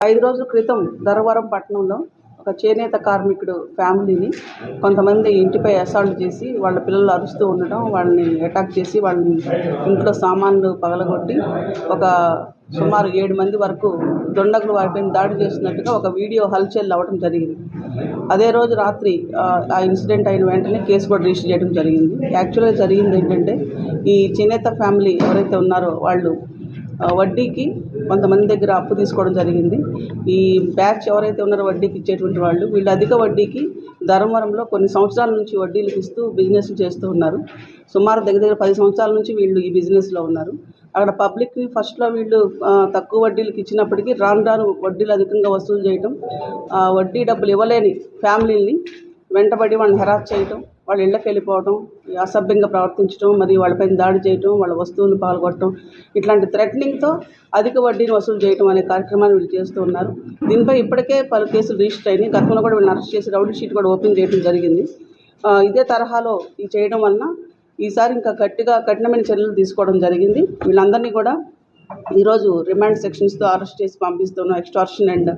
ఐదు రోజుల క్రితం ధర్మవరం పట్టణంలో ఒక చేనేత కార్మికుడు ఫ్యామిలీని కొంతమంది ఇంటిపై అసాల్ట్ చేసి వాళ్ళ పిల్లలు అరుస్తూ ఉండడం వాళ్ళని అటాక్ చేసి వాళ్ళని ఇంట్లో సామాన్లు పగలగొట్టి ఒక సుమారు ఏడు మంది వరకు దుండగులు వారిపైన దాడి చేసినట్టుగా ఒక వీడియో హల్చల్ అవ్వడం జరిగింది. అదే రోజు రాత్రి ఆ, ఇన్సిడెంట్ అయిన వెంటనే కేసు కూడా రిజిస్టర్ చేయడం జరిగింది. యాక్చువల్గా జరిగింది ఏంటంటే ఈ చేనేత ఫ్యామిలీ ఎవరైతే ఉన్నారో వాళ్ళు వడ్డీకి కొంతమంది దగ్గర అప్పు తీసుకోవడం జరిగింది. ఈ బ్యాచ్ ఎవరైతే ఉన్నారో వడ్డీకి ఇచ్చేటువంటి వాళ్ళు వీళ్ళు అధిక వడ్డీకి ధర్మవరంలో కొన్ని సంవత్సరాల నుంచి వడ్డీలకు ఇస్తూ బిజినెస్ చేస్తూ ఉన్నారు. సుమారు దగ్గర దగ్గర పది సంవత్సరాల నుంచి వీళ్ళు ఈ బిజినెస్లో ఉన్నారు. అక్కడ పబ్లిక్ని ఫస్ట్లో వీళ్ళు తక్కువ వడ్డీలకు ఇచ్చినప్పటికీ రాను రాను వడ్డీలు అధికంగా వసూలు చేయటం వడ్డీ డబ్బులు ఇవ్వలేని ఫ్యామిలీని వెంటబడి వాళ్ళని హెరాస్ చేయటం వాళ్ళ ఇళ్ళకి వెళ్ళిపోవడం అసభ్యంగా ప్రవర్తించడం మరియు వాళ్ళపైన దాడి చేయటం వాళ్ళ వస్తువులు పాల్గొట్టడం ఇట్లాంటి థ్రెటనింగ్తో అధిక వడ్డీని వసూలు చేయటం అనే కార్యక్రమాన్ని వీళ్ళు చేస్తూ ఉన్నారు. దీనిపై ఇప్పటికే పలు కేసులు రిజిస్టర్ అయినాయి. గతంలో కూడా వీళ్ళని అరెస్ట్ చేసి రౌడీ షీట్ కూడా ఓపెన్ చేయడం జరిగింది. ఇదే తరహాలో ఈ చేయడం వలన ఈసారి ఇంకా గట్టిగా కఠినమైన చర్యలు తీసుకోవడం జరిగింది. వీళ్ళందరినీ కూడా ఈరోజు రిమాండ్ సెక్షన్స్తో అరెస్ట్ చేసి పంపిస్తున్నాం extortion and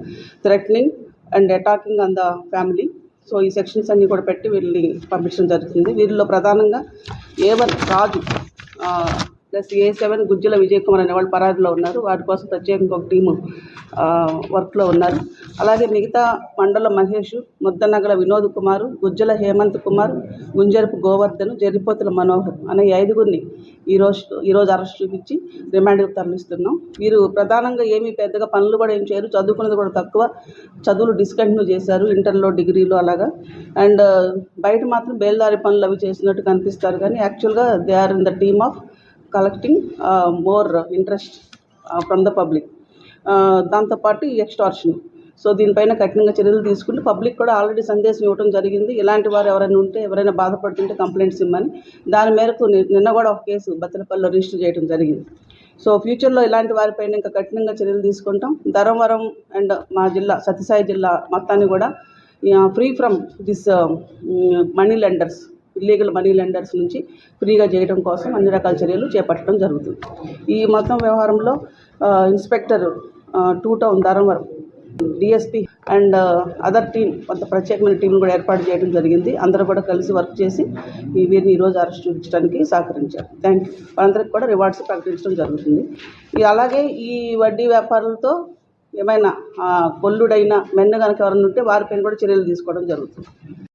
threatening and attacking on the family. So ఈ సెక్షన్స్ అన్నీ కూడా పెట్టి వీళ్ళని పంపించడం జరుగుతుంది. వీరిలో ప్రధానంగా A one Raju plus A seven Gujjala Vijay Kumar అనే వాళ్ళు పరారీలో ఉన్నారు. వాటి కోసం ప్రత్యేకంగా ఒక టీము వర్క్లో ఉన్నారు. అలాగే మిగతా మండల మహేష్ ముద్దనగల వినోద్ కుమార్ గుజ్జల హేమంత్ కుమార్ గుంజరపు గోవర్ధన్ జరిపోతుల మనోహర్ అనే ఐదుగురిని ఈరోజు ఈరోజు అరెస్ట్ చూపించి రిమాండ్కి తరలిస్తున్నాం. వీరు ప్రధానంగా ఏమీ పెద్దగా పనులు కూడా ఏం చేయరు. చదువుకున్నది కూడా తక్కువ. చదువులు డిస్కంటిన్యూ చేశారు. ఇంటర్లో డిగ్రీలు అలాగా. అండ్ బయట మాత్రం బేల్దారి పనులు అవి చేసినట్టు కనిపిస్తారు. కానీ యాక్చువల్గా they are in the team of collecting more interest from the public దాంతోపాటు ఈ ఎక్స్టార్షన్ సో దీనిపైన కఠినంగా చర్యలు తీసుకుంటూ పబ్లిక్ కూడా ఆల్రెడీ సందేశం ఇవ్వడం జరిగింది. ఇలాంటి వారు ఎవరైనా ఉంటే ఎవరైనా బాధపడుతుంటే కంప్లైంట్స్ ఇవ్వమని దాని మేరకు నిన్న కూడా ఒక కేసు బత్తలపల్లిలో రిజిస్టర్ చేయడం జరిగింది. సో ఫ్యూచర్లో ఇలాంటి వారిపైన ఇంకా కఠినంగా చర్యలు తీసుకుంటాం. ధర్మవరం అండ్ మా జిల్లా సత్యసాయి జిల్లా మొత్తాన్ని కూడా free from this money lenders illegal money lenders నుంచి ఫ్రీగా చేయడం కోసం అన్ని రకాల చర్యలు చేపట్టడం జరుగుతుంది. ఈ మొత్తం వ్యవహారంలో inspector two town Dharmavaram DSP and other team కొంత ప్రత్యేకమైన టీంను కూడా ఏర్పాటు చేయడం జరిగింది. అందరూ కూడా కలిసి వర్క్ చేసి ఈ వీరిని ఈరోజు అరెస్ట్ చూపించడానికి సహకరించారు. Thank you. వాళ్ళందరికీ కూడా రివార్డ్స్ ప్రకటించడం జరుగుతుంది. అలాగే ఈ వడ్డీ వ్యాపారులతో ఏమైనా కొల్లుడైన మెన్న కనుక ఎవరైనా ఉంటే వారిపైన కూడా చర్యలు తీసుకోవడం జరుగుతుంది.